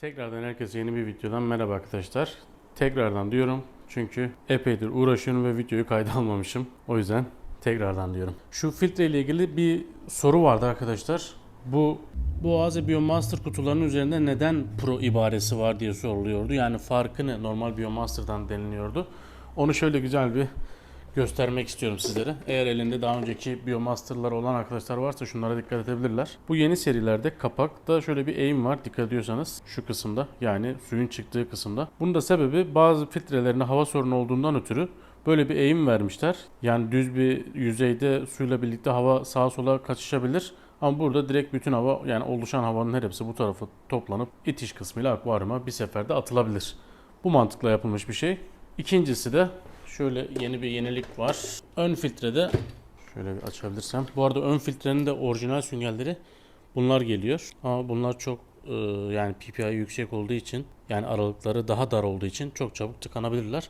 Tekrardan herkese yeni bir videodan merhaba arkadaşlar. Tekrardan diyorum çünkü epeydir uğraşıyorum ve videoyu kayda almamışım. O yüzden tekrardan diyorum. Şu filtre ile ilgili bir soru vardı arkadaşlar. Bu Boğazi Biomaster kutularının üzerinde neden Pro ibaresi var diye soruluyordu. Yani farkı ne? Normal Biomaster'dan deniliyordu. Onu şöyle güzel bir göstermek istiyorum sizlere. Eğer elinde daha önceki Biomaster'lar olan arkadaşlar varsa şunlara dikkat edebilirler. Bu yeni serilerde kapakta şöyle bir eğim var dikkat ediyorsanız şu kısımda yani suyun çıktığı kısımda. Bunun da sebebi bazı filtrelerinde hava sorunu olduğundan ötürü böyle bir eğim vermişler. Yani düz bir yüzeyde suyla birlikte hava sağa sola kaçışabilir. Ama burada direkt bütün hava yani oluşan havanın her hepsi bu tarafa toplanıp itiş kısmıyla akvaryuma bir seferde atılabilir. Bu mantıkla yapılmış bir şey. İkincisi de şöyle yeni bir yenilik var. Ön filtrede şöyle bir açabilirsem. Bu arada ön filtrenin de orijinal süngerleri bunlar geliyor. Ama bunlar çok e, yani PPI yüksek olduğu için yani aralıkları daha dar olduğu için çok çabuk tıkanabilirler.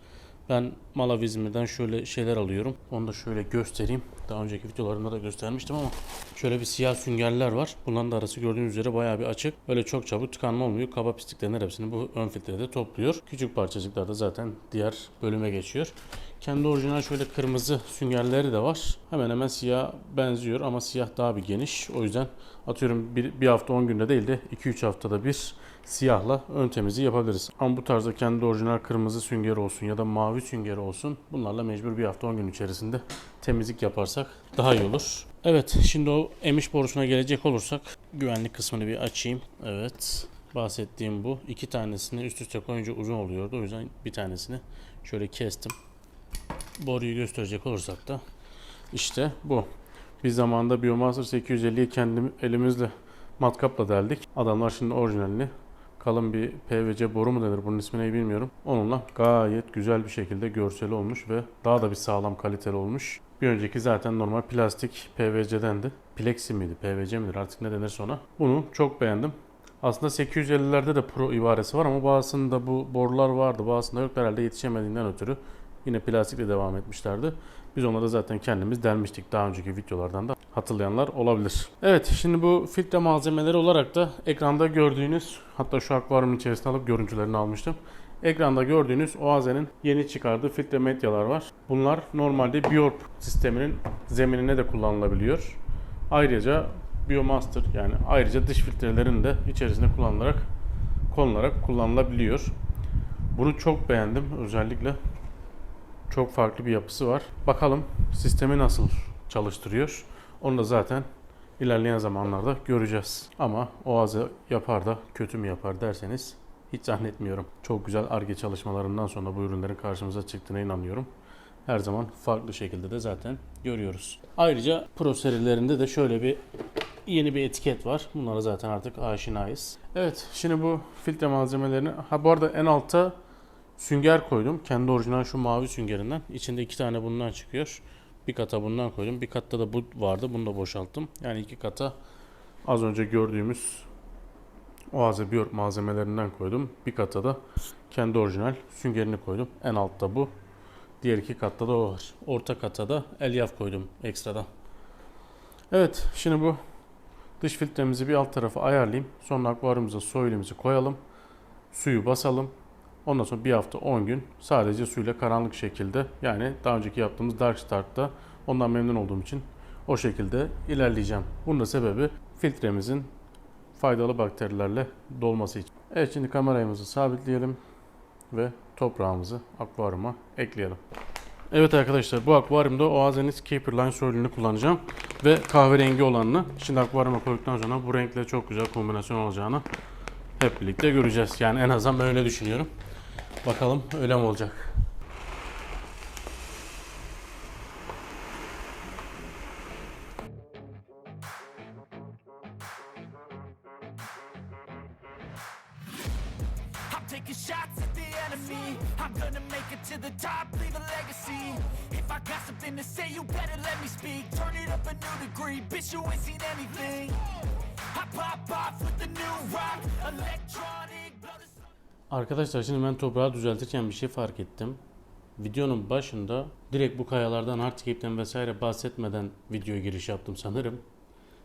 Ben Malavizmir'den şöyle şeyler alıyorum. Onu da şöyle göstereyim. Daha önceki videolarımda da göstermiştim ama şöyle bir siyah süngerler var. Bunların da arası gördüğünüz üzere bayağı bir açık. Böyle çok çabuk tıkanma olmuyor. Kaba pisliklerin hepsini bu ön filtrede topluyor. Küçük parçacıklar da zaten diğer bölüme geçiyor. Kendi orijinal şöyle kırmızı süngerleri de var. Hemen hemen siyah benziyor ama siyah daha bir geniş. O yüzden atıyorum bir, bir hafta 10 günde değil de 2-3 haftada bir siyahla ön temizliği yapabiliriz. Ama bu tarzda kendi orijinal kırmızı sünger olsun ya da mavi sünger olsun bunlarla mecbur bir hafta 10 gün içerisinde temizlik yaparsak daha iyi olur. Evet şimdi o emiş borusuna gelecek olursak güvenlik kısmını bir açayım. Evet bahsettiğim bu. iki tanesini üst üste koyunca uzun oluyordu. O yüzden bir tanesini şöyle kestim. Boruyu gösterecek olursak da işte bu. Bir zamanda Biomaster 850'yi kendim elimizle matkapla deldik. Adamlar şimdi orijinalini kalın bir PVC boru mu denir bunun ismini bilmiyorum. Onunla gayet güzel bir şekilde görseli olmuş ve daha da bir sağlam kaliteli olmuş. Bir önceki zaten normal plastik PVC'dendi. Plexi miydi, PVC midir artık ne denirse ona. Bunu çok beğendim. Aslında 850'lerde de Pro ibaresi var ama bazısında bu borular vardı. Bazısında yok herhalde yetişemediğinden ötürü yine plastikle devam etmişlerdi. Biz onları zaten kendimiz delmiştik daha önceki videolardan da hatırlayanlar olabilir. Evet şimdi bu filtre malzemeleri olarak da ekranda gördüğünüz hatta şu akvaryumun içerisine alıp görüntülerini almıştım. Ekranda gördüğünüz Oaze'nin yeni çıkardığı filtre medyalar var. Bunlar normalde Biorp sisteminin zeminine de kullanılabiliyor. Ayrıca Biomaster yani ayrıca dış filtrelerin de içerisinde kullanılarak konularak kullanılabiliyor. Bunu çok beğendim özellikle. Çok farklı bir yapısı var. Bakalım sistemi nasıl çalıştırıyor. Onu da zaten ilerleyen zamanlarda göreceğiz. Ama Oaze yapar da kötü mü yapar derseniz hiç zannetmiyorum. Çok güzel ARGE çalışmalarından sonra bu ürünlerin karşımıza çıktığına inanıyorum. Her zaman farklı şekilde de zaten görüyoruz. Ayrıca Pro serilerinde de şöyle bir yeni bir etiket var. Bunlara zaten artık aşinayız. Evet şimdi bu filtre malzemelerini ha bu arada en altta sünger koydum. Kendi orijinal şu mavi süngerinden. İçinde iki tane bundan çıkıyor. Bir kata bundan koydum. Bir katta da bu vardı. Bunu da boşalttım. Yani iki kata az önce gördüğümüz Oaze Bior malzemelerinden koydum. Bir kata da kendi orijinal süngerini koydum. En altta bu. Diğer iki katta da o var. Orta kata da elyaf koydum ekstradan. Evet şimdi bu dış filtremizi bir alt tarafa ayarlayayım. Sonra akvaryumumuza soylumuzu koyalım. Suyu basalım. Ondan sonra bir hafta 10 gün sadece suyla karanlık şekilde yani daha önceki yaptığımız Dark Start'ta ondan memnun olduğum için o şekilde ilerleyeceğim. Bunun da sebebi filtremizin faydalı bakterilerle dolması için. Evet şimdi kameramızı sabitleyelim ve toprağımızı akvaryuma ekleyelim. Evet arkadaşlar bu akvaryumda Oazenis Keeper Line Soil'ünü kullanacağım ve kahverengi olanını. Şimdi akvaryuma koyduktan sonra bu renkle çok güzel kombinasyon olacağını hep birlikte göreceğiz. Yani en azından ben öyle düşünüyorum. Bakalım öyle mi olacak? Electronic. blow the Arkadaşlar şimdi ben toprağı düzeltirken bir şey fark ettim. Videonun başında direkt bu kayalardan Hardscape'den vesaire bahsetmeden videoya giriş yaptım sanırım.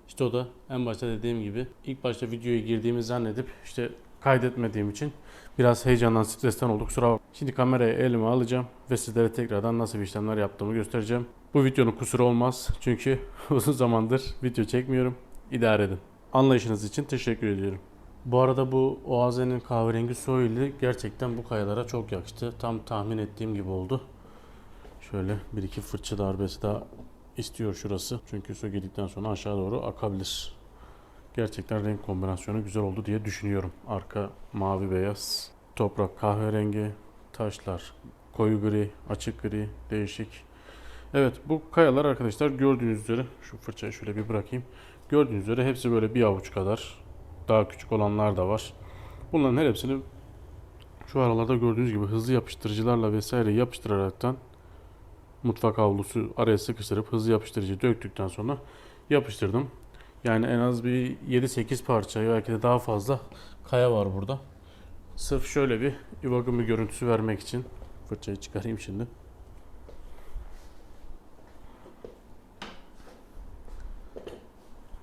İşte o da en başta dediğim gibi ilk başta videoya girdiğimi zannedip işte kaydetmediğim için biraz heyecandan, stresten olduk. Kusura. Şimdi kamerayı elime alacağım ve sizlere tekrardan nasıl bir işlemler yaptığımı göstereceğim. Bu videonun kusuru olmaz çünkü uzun zamandır video çekmiyorum. İdare edin. Anlayışınız için teşekkür ediyorum. Bu arada bu Oaze'nin kahverengi soylu gerçekten bu kayalara çok yakıştı. Tam tahmin ettiğim gibi oldu. Şöyle bir iki fırça darbesi daha istiyor şurası. Çünkü su girdikten sonra aşağı doğru akabilir. Gerçekten renk kombinasyonu güzel oldu diye düşünüyorum. Arka mavi beyaz, toprak kahverengi, taşlar koyu gri, açık gri, değişik. Evet bu kayalar arkadaşlar gördüğünüz üzere şu fırçayı şöyle bir bırakayım. Gördüğünüz üzere hepsi böyle bir avuç kadar. Daha küçük olanlar da var. Bunların her hepsini şu aralarda gördüğünüz gibi hızlı yapıştırıcılarla vesaire yapıştıraraktan mutfak havlusu araya sıkıştırıp hızlı yapıştırıcı döktükten sonra yapıştırdım. Yani en az bir 7-8 parça belki de daha fazla kaya var burada. Sırf şöyle bir Iwagumi görüntüsü vermek için fırçayı çıkarayım şimdi.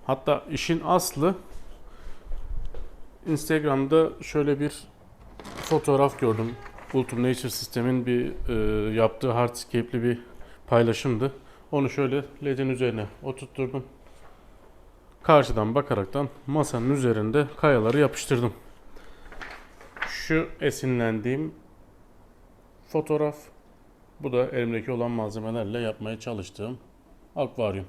Hatta işin aslı Instagram'da şöyle bir fotoğraf gördüm. Ultim Nature System'in bir e, yaptığı hardscape'li bir paylaşımdı. Onu şöyle ledin üzerine oturtturdum. Karşıdan bakaraktan masanın üzerinde kayaları yapıştırdım. Şu esinlendiğim fotoğraf. Bu da elimdeki olan malzemelerle yapmaya çalıştığım akvaryum.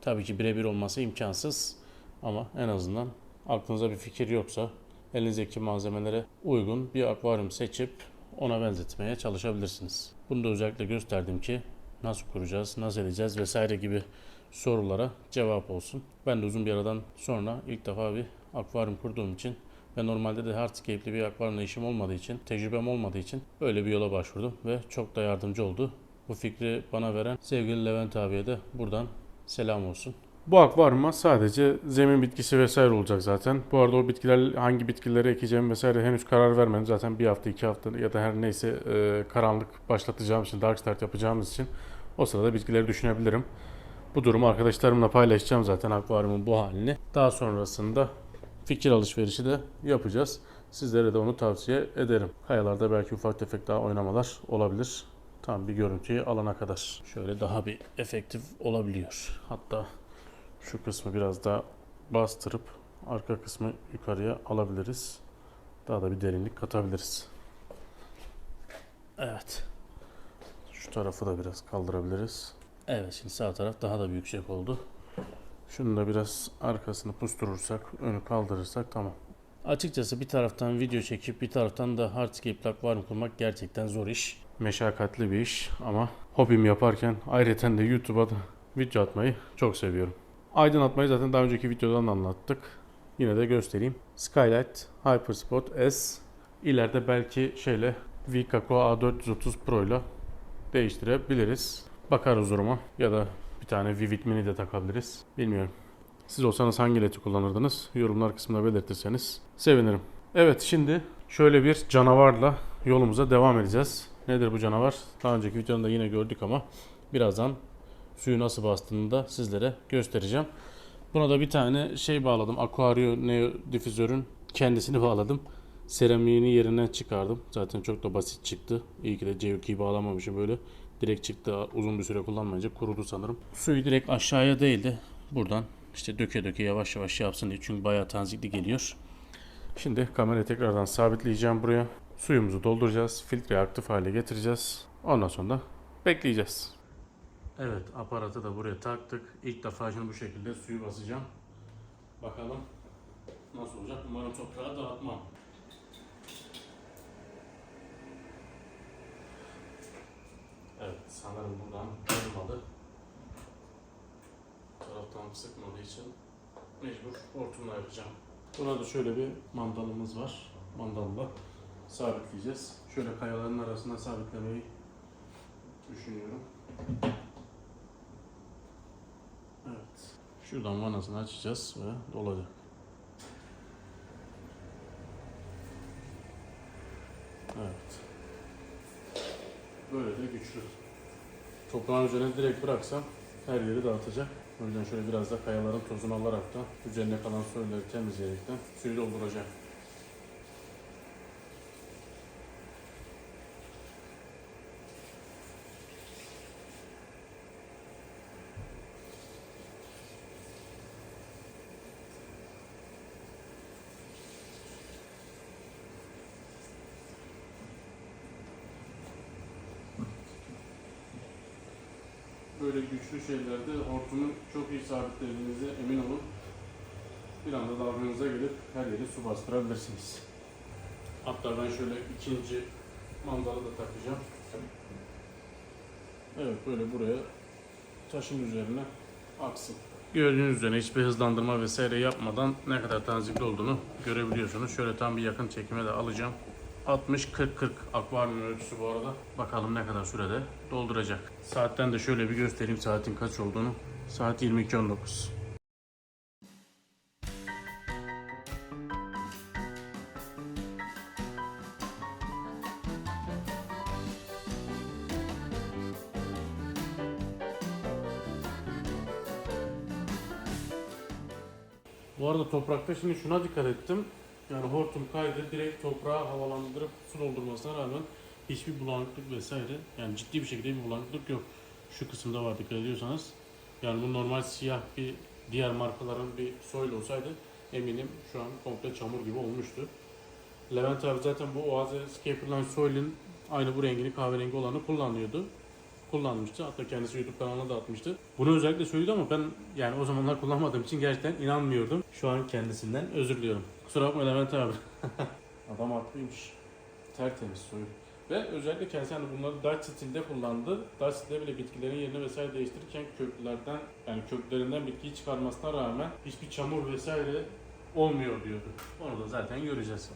Tabii ki birebir olması imkansız ama en azından aklınıza bir fikir yoksa elinizdeki malzemelere uygun bir akvaryum seçip ona benzetmeye çalışabilirsiniz. Bunu da özellikle gösterdim ki nasıl kuracağız, nasıl edeceğiz vesaire gibi sorulara cevap olsun. Ben de uzun bir aradan sonra ilk defa bir akvaryum kurduğum için ve normalde de hardscape'li bir akvaryumla işim olmadığı için, tecrübem olmadığı için böyle bir yola başvurdum ve çok da yardımcı oldu. Bu fikri bana veren sevgili Levent abiye de buradan selam olsun. Bu akvaryuma sadece zemin bitkisi vesaire olacak zaten. Bu arada o bitkiler hangi bitkileri ekeceğim vesaire henüz karar vermedim. Zaten bir hafta iki hafta ya da her neyse e, karanlık başlatacağım için, dark start yapacağımız için o sırada bitkileri düşünebilirim. Bu durumu arkadaşlarımla paylaşacağım zaten akvaryumun bu halini. Daha sonrasında fikir alışverişi de yapacağız. Sizlere de onu tavsiye ederim. Kayalarda belki ufak tefek daha oynamalar olabilir. Tam bir görüntüyü alana kadar. Şöyle daha bir efektif olabiliyor. Hatta şu kısmı biraz daha bastırıp arka kısmı yukarıya alabiliriz. Daha da bir derinlik katabiliriz. Evet. Şu tarafı da biraz kaldırabiliriz. Evet şimdi sağ taraf daha da bir yüksek oldu. Şunu da biraz arkasını pusturursak, önü kaldırırsak tamam. Açıkçası bir taraftan video çekip bir taraftan da hardscape akvaryum kurmak gerçekten zor iş. Meşakkatli bir iş ama hobim yaparken ayrıca de YouTube'a da video atmayı çok seviyorum. Aydınlatmayı zaten daha önceki videodan anlattık. Yine de göstereyim. Skylight Hyperspot S ileride belki şeyle Vikaco A430 Pro ile değiştirebiliriz. Bakarız duruma ya da bir tane Vivid Mini de takabiliriz. Bilmiyorum. Siz olsanız hangi ledi kullanırdınız? Yorumlar kısmına belirtirseniz sevinirim. Evet şimdi şöyle bir canavarla yolumuza devam edeceğiz. Nedir bu canavar? Daha önceki videoda yine gördük ama birazdan suyu nasıl bastığını da sizlere göstereceğim. Buna da bir tane şey bağladım. Aquario Neo difüzörün kendisini bağladım. Seramiğini yerinden çıkardım. Zaten çok da basit çıktı. İyi ki de J2'yi bağlamamışım böyle. Direkt çıktı. Uzun bir süre kullanmayınca kurudu sanırım. Suyu direkt aşağıya değildi. Buradan işte döke döke yavaş yavaş yapsın diye. Çünkü bayağı tanzikli geliyor. Şimdi kamerayı tekrardan sabitleyeceğim buraya. Suyumuzu dolduracağız. Filtreyi aktif hale getireceğiz. Ondan sonra da bekleyeceğiz. Evet aparatı da buraya taktık. İlk defa şimdi bu şekilde suyu basacağım. Bakalım nasıl olacak. Umarım toprağı dağıtmam. Evet sanırım buradan olmadı. Taraftan sıkmadığı için mecbur hortumla yapacağım. Buna da şöyle bir mandalımız var. Mandalla sabitleyeceğiz. Şöyle kayaların arasına sabitlemeyi düşünüyorum. Evet. Şuradan vanasını açacağız ve dolacak. Evet. Böyle de güçlü. Toprağın üzerine direkt bıraksam her yeri dağıtacak. O yüzden şöyle biraz da kayaların tozunu alarak da üzerine kalan suyları temizleyerekten suyu dolduracağım. böyle güçlü şeylerde hortumu çok iyi sabitlediğinize emin olun. Bir anda dalganıza gelip her yeri su bastırabilirsiniz. Hatta ben şöyle ikinci mandalı da takacağım. Evet böyle buraya taşın üzerine aksın. Gördüğünüz üzere hiçbir hızlandırma vesaire yapmadan ne kadar tanzikli olduğunu görebiliyorsunuz. Şöyle tam bir yakın çekime de alacağım. 60-40-40 akvaryum ölçüsü bu arada. Bakalım ne kadar sürede dolduracak. Saatten de şöyle bir göstereyim saatin kaç olduğunu. Saat 22.19. Bu arada toprakta şimdi şuna dikkat ettim. Yani hortum kaydı direkt toprağı havalandırıp su doldurmasına rağmen hiçbir bulanıklık vesaire yani ciddi bir şekilde bir bulanıklık yok. Şu kısımda var dikkat ediyorsanız. Yani bu normal siyah bir diğer markaların bir soil olsaydı eminim şu an komple çamur gibi olmuştu. Levent abi zaten bu Oaze Scaperline Soil'in aynı bu rengini kahverengi olanı kullanıyordu. Kullanmıştı. Hatta kendisi YouTube kanalına da atmıştı. Bunu özellikle söyledi ama ben yani o zamanlar kullanmadığım için gerçekten inanmıyordum. Şu an kendisinden özür diliyorum. Kusura bakma Levent abi. Adam haklıymış. Tertemiz soyu. Ve özellikle kendisi hani bunları Dutch stilde kullandı. Dutch stilde bile bitkilerin yerini vesaire değiştirirken köklerden yani köklerinden bitkiyi çıkarmasına rağmen hiçbir çamur vesaire olmuyor diyordu. Onu da zaten göreceğiz.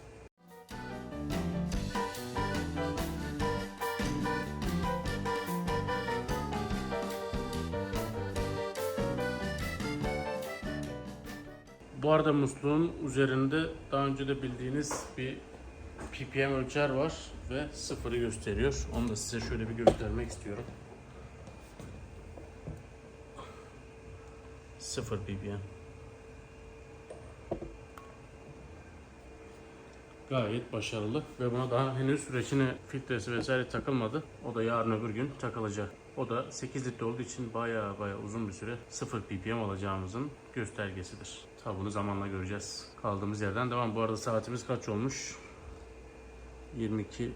Bu musluğun üzerinde daha önce de bildiğiniz bir ppm ölçer var ve sıfırı gösteriyor. Onu da size şöyle bir göstermek istiyorum. Sıfır ppm. Gayet başarılı ve buna daha henüz süreçine filtresi vesaire takılmadı. O da yarın öbür gün takılacak. O da 8 litre olduğu için baya baya uzun bir süre 0 ppm alacağımızın göstergesidir. Tabi bunu zamanla göreceğiz. Kaldığımız yerden devam. Bu arada saatimiz kaç olmuş? 22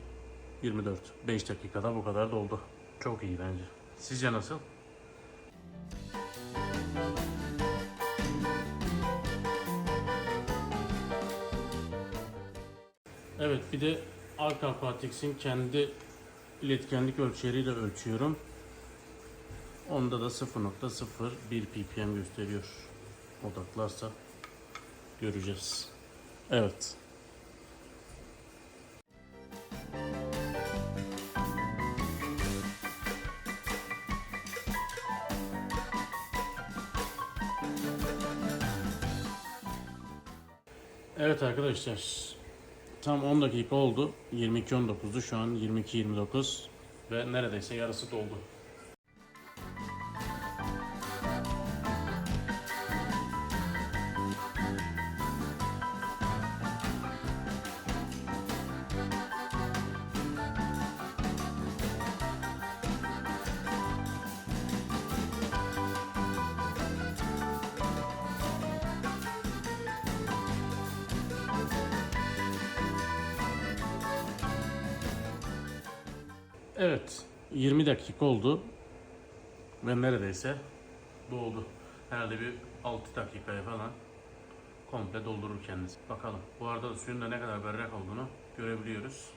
24. 5 dakikada bu kadar doldu. Çok iyi bence. Sizce nasıl? Evet bir de Arka Aquatics'in kendi iletkenlik ölçeriyle ölçüyorum. Onda da 0.01 ppm gösteriyor. Odaklarsa göreceğiz. Evet. Evet arkadaşlar. Tam 10 dakika oldu. 22.19'du. Şu an 22.29 ve neredeyse yarısı doldu. Evet, 20 dakika oldu ve neredeyse doldu. Herhalde bir 6 dakikaya falan komple doldurur kendisi. Bakalım. Bu arada da suyun da ne kadar berrak olduğunu görebiliyoruz.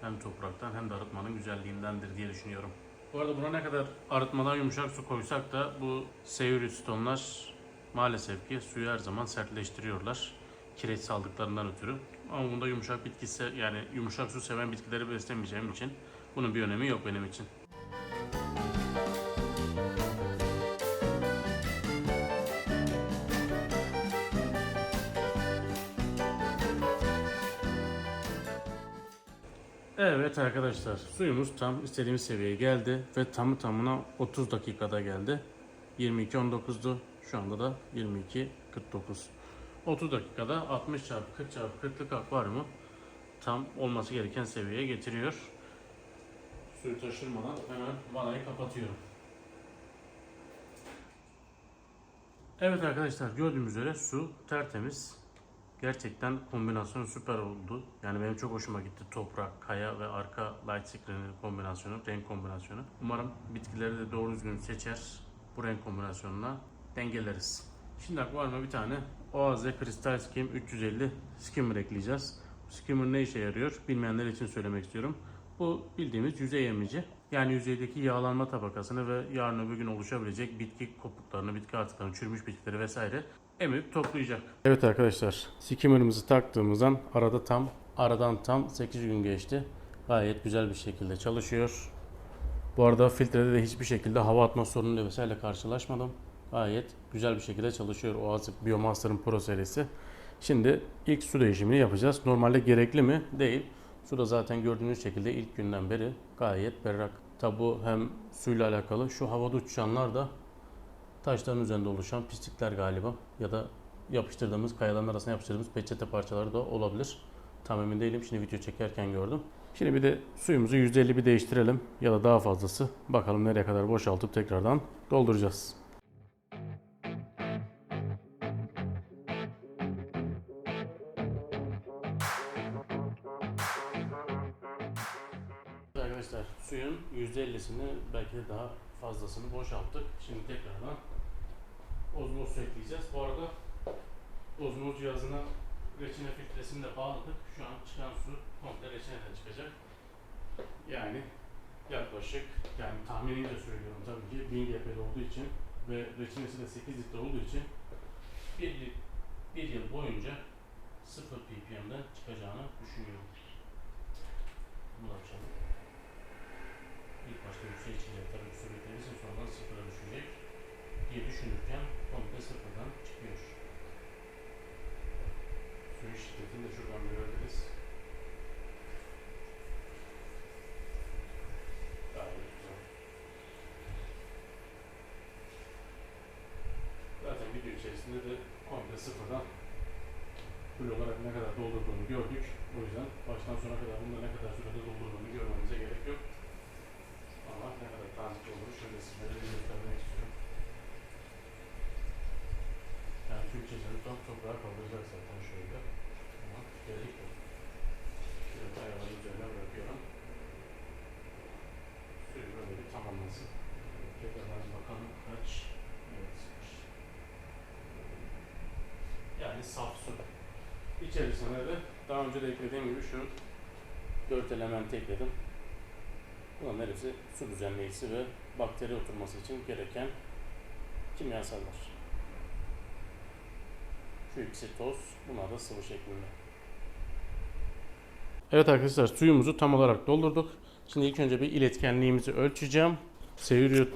Hem topraktan hem de arıtmanın güzelliğindendir diye düşünüyorum. Bu arada buna ne kadar arıtmadan yumuşak su koysak da bu Seyuri stonlar maalesef ki suyu her zaman sertleştiriyorlar. Kireç saldıklarından ötürü. Ama bunda yumuşak bitkisi yani yumuşak su seven bitkileri beslemeyeceğim için bunun bir önemi yok benim için. Evet arkadaşlar suyumuz tam istediğimiz seviyeye geldi ve tamı tamına 30 dakikada geldi. 22.19'du şu anda da 22.49. 30 dakikada 60 çarpı 40 çarpı 40'lık akvaryumu tam olması gereken seviyeye getiriyor. Suyu taşırmadan hemen vanayı kapatıyorum. Evet arkadaşlar gördüğünüz üzere su tertemiz. Gerçekten kombinasyonu süper oldu. Yani benim çok hoşuma gitti. Toprak, kaya ve arka light screen kombinasyonu, renk kombinasyonu. Umarım bitkileri de doğru düzgün seçer. Bu renk kombinasyonuna dengeleriz. Şimdi akvaryuma bir tane Oaze Crystal Skim 350 skimmer ekleyeceğiz. Skimmer ne işe yarıyor bilmeyenler için söylemek istiyorum. Bu bildiğimiz yüzey emici. Yani yüzeydeki yağlanma tabakasını ve yarın öbür gün oluşabilecek bitki kopuklarını, bitki artıklarını, çürümüş bitkileri vesaire emip toplayacak. Evet arkadaşlar, skimmer'ımızı taktığımızdan arada tam aradan tam 8 gün geçti. Gayet güzel bir şekilde çalışıyor. Bu arada filtrede de hiçbir şekilde hava atma sorunuyla vesaire karşılaşmadım. Gayet güzel bir şekilde çalışıyor Oasis Biomaster'ın Pro serisi. Şimdi ilk su değişimini yapacağız. Normalde gerekli mi? Değil. Su da zaten gördüğünüz şekilde ilk günden beri gayet berrak. Tabi bu hem suyla alakalı. Şu havada uçuşanlar da taşların üzerinde oluşan pislikler galiba. Ya da yapıştırdığımız, kayaların arasına yapıştırdığımız peçete parçaları da olabilir. Tam emin değilim. Şimdi video çekerken gördüm. Şimdi bir de suyumuzu %50 bir değiştirelim ya da daha fazlası. Bakalım nereye kadar boşaltıp tekrardan dolduracağız. Arkadaşlar suyun %50'sini belki de daha fazlasını boşalttık. Şimdi tekrardan ozmoz su ekleyeceğiz. Bu arada ozmoz cihazına reçine filtresini de bağladık. Şu an çıkan su komple reçineden çıkacak. Yani yaklaşık yani tahminiyle söylüyorum tabii ki 1000 GP'de olduğu için ve reçinesi de 8 litre olduğu için bir, bir yıl boyunca 0 ppm'den çıkacağını düşünüyorum. Bunu açalım. Yüksek çıkacak tabii bir süre için sonradan sıfıra düşecek diye düşünürken komple sıfırdan çıkıyor. Suyun şiddetini de şuradan görebiliriz. Zaten video içerisinde de komple sıfırdan full olarak ne kadar doldurduğunu gördük. O yüzden baştan sona kadar bunda ne kadar sürede doldurduğunu görmemize gerek yok. Olduğunu şöyle sizlere bir göstermek istiyorum. Yani tüm içeceğini tam toprağa kaldıracak zaten şöyle. Ama gerek yok. Şöyle ayarları üzerine bırakıyorum. Suyu böyle bir tamamlasın. Tekrardan bakalım kaç. Evet. Yani saf su. İçerisine de daha önce de eklediğim gibi şu dört elementi ekledim. Bunların hepsi su düzenleyicisi ve bakteri oturması için gereken kimyasallar. Şu ikisi toz, bunlar da sıvı şeklinde. Evet arkadaşlar suyumuzu tam olarak doldurduk. Şimdi ilk önce bir iletkenliğimizi ölçeceğim. Seviyor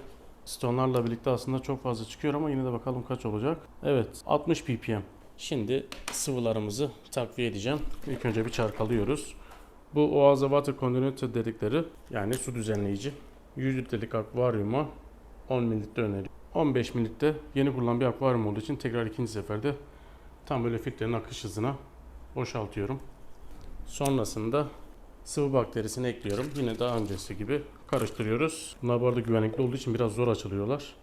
stonlarla birlikte aslında çok fazla çıkıyor ama yine de bakalım kaç olacak. Evet 60 ppm. Şimdi sıvılarımızı takviye edeceğim. İlk önce bir çarkalıyoruz. Bu Oaza Water Condensator dedikleri yani su düzenleyici. 100 litrelik akvaryuma 10 mililitre öneriyor. 15 mililitre yeni kurulan bir akvaryum olduğu için tekrar ikinci seferde tam böyle filtrenin akış hızına boşaltıyorum. Sonrasında sıvı bakterisini ekliyorum. Yine daha öncesi gibi karıştırıyoruz. Bunlar bu arada güvenlikli olduğu için biraz zor açılıyorlar.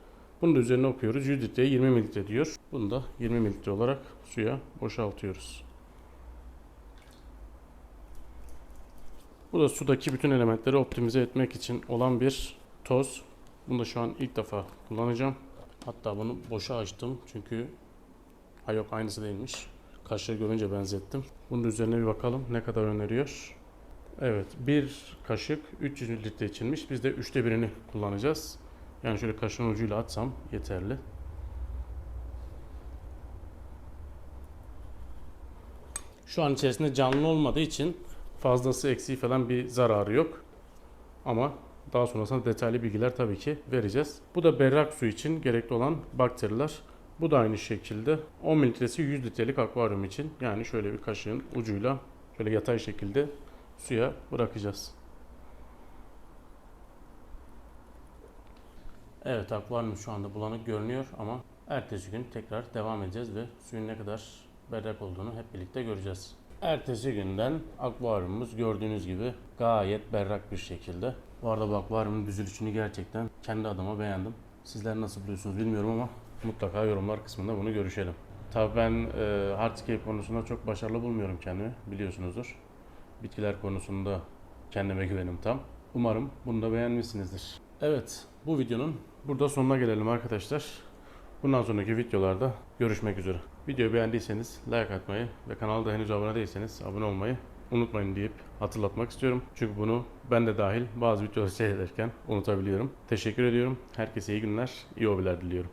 Bunu da üzerine okuyoruz. 100 litreye 20 mililitre diyor. Bunu da 20 mililitre olarak suya boşaltıyoruz. Bu da sudaki bütün elementleri optimize etmek için olan bir toz. Bunu da şu an ilk defa kullanacağım. Hatta bunu boşa açtım çünkü ha yok aynısı değilmiş. Kaşığı görünce benzettim. Bunun üzerine bir bakalım ne kadar öneriyor. Evet bir kaşık 300 litre içilmiş. Biz de üçte birini kullanacağız. Yani şöyle kaşığın ucuyla atsam yeterli. Şu an içerisinde canlı olmadığı için fazlası eksiği falan bir zararı yok. Ama daha sonrasında detaylı bilgiler tabii ki vereceğiz. Bu da berrak su için gerekli olan bakteriler. Bu da aynı şekilde 10 mililitresi 100 litrelik akvaryum için. Yani şöyle bir kaşığın ucuyla şöyle yatay şekilde suya bırakacağız. Evet akvaryum şu anda bulanık görünüyor ama ertesi gün tekrar devam edeceğiz ve suyun ne kadar berrak olduğunu hep birlikte göreceğiz. Ertesi günden akvaryumumuz gördüğünüz gibi gayet berrak bir şekilde. Bu arada bu akvaryumun düzülüşünü gerçekten kendi adıma beğendim. Sizler nasıl buluyorsunuz bilmiyorum ama mutlaka yorumlar kısmında bunu görüşelim. Tabii ben e, hardscape konusunda çok başarılı bulmuyorum kendimi biliyorsunuzdur. Bitkiler konusunda kendime güvenim tam. Umarım bunu da beğenmişsinizdir. Evet bu videonun burada sonuna gelelim arkadaşlar. Bundan sonraki videolarda görüşmek üzere. Videoyu beğendiyseniz like atmayı ve kanalda henüz abone değilseniz abone olmayı unutmayın deyip hatırlatmak istiyorum. Çünkü bunu ben de dahil bazı videoları seyrederken unutabiliyorum. Teşekkür ediyorum. Herkese iyi günler, iyi hobiler diliyorum.